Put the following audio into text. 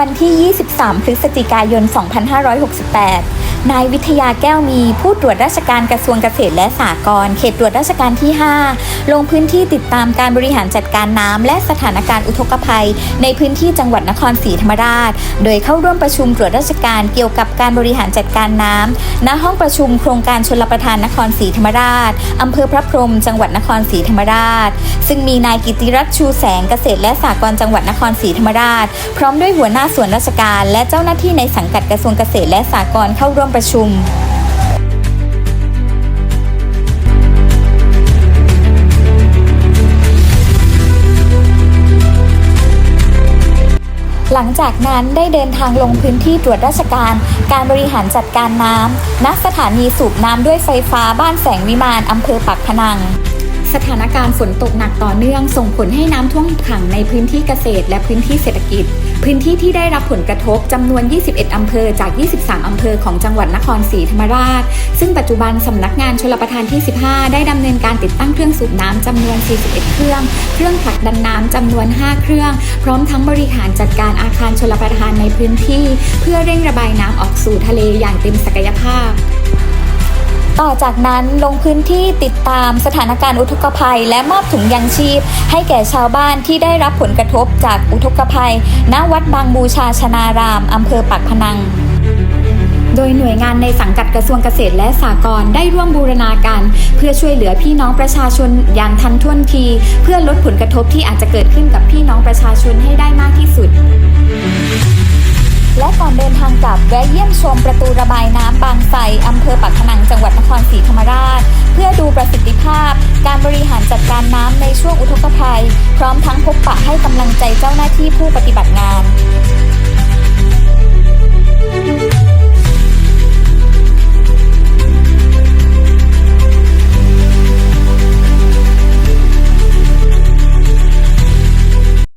วันที่ 23 พฤศจิกายน 2568 นายวิทยาแก้วมีผู้ตรวจราชการกระทรวงเกษตรและสหกรณ์เขตตรวจราชการที่ 5 ลงพื้นที่ติดตามการบริหารจัดการน้ำและสถานการณ์อุทกภัย ในพื้นที่จังหวัดนครศรีธรรมราช โดยเข้าร่วมประชุมตรวจราชการเกี่ยวกับการบริหารจัดการน้ำณห้องประชุมโครงการชลประทานนครศรีธรรมราชอำเภอพระพรหมจังหวัดนครศรีธรรมราช ซึ่งมีนายกิติรัตน์ชูแสงเกษตรและสหกรณ์จังหวัดนครศรีธรรมราช พร้อมด้วยหัวหน้าส่วนราชการ และเจ้าหน้าที่ในสังกัดกระทรวงเกษตรและสหกรณ์เข้าร่วมประชุมหลังจากนั้นได้เดินทางลงพื้นที่ตรวจราชการ การบริหารจัดการน้ำณสถานีสูบน้ำด้วยไฟฟ้าบ้านแสงวิมานอำเภอปักพนัง สถานการณ์ฝนตกหนักต่อเนื่องส่งผลให้น้ำท่วมขังในพื้นที่เกษตร และพื้นที่เศรษฐกิจ พื้นที่ที่ได้รับผลกระทบจำนวน 21 อำเภอจาก 23 อำเภอของจังหวัดนครศรีธรรมราช ซึ่งปัจจุบันสำนักงานชลประทานที่ 15 ได้ดำเนินการติดตั้งเครื่องสูบน้ำจำนวน 41 เครื่อง เครื่องผลักดันน้ำจำนวน 5 เครื่อง พร้อมทั้งบริหารจัดการอาคารชลประทานในพื้นที่ เพื่อเร่งระบายน้ำออกสู่ทะเลอย่างเต็มศักยภาพ ต่อจากนั้นลงพื้นที่ติดตามสถานการณ์อุทกภัย และมอบถุงยังชีพ ให้แก่ชาวบ้านที่ได้รับผลกระทบจากอุทกภัย ณ วัดบางบูชาชนาราม อำเภอปากพนังโดยหน่วยงานในสังกัดกระทรวงเกษตรและสหกรณ์ได้ร่วมบูรณาการเพื่อช่วยเหลือพี่น้องประชาชนอย่างทันท่วงที เพื่อลดผลกระทบที่อาจจะเกิดขึ้นกับพี่น้องประชาชนให้ แวะเยี่ยมชมประตูระบายน้ำบางไทรอำเภอปากพนังจังหวัดนครศรีธรรมราช เพื่อดูประสิทธิภาพ การบริหารจัดการน้ำในช่วงอุทกภัย พร้อมทั้งพบปะให้กำลังใจเจ้าหน้าที่ผู้ปฏิบัติงาน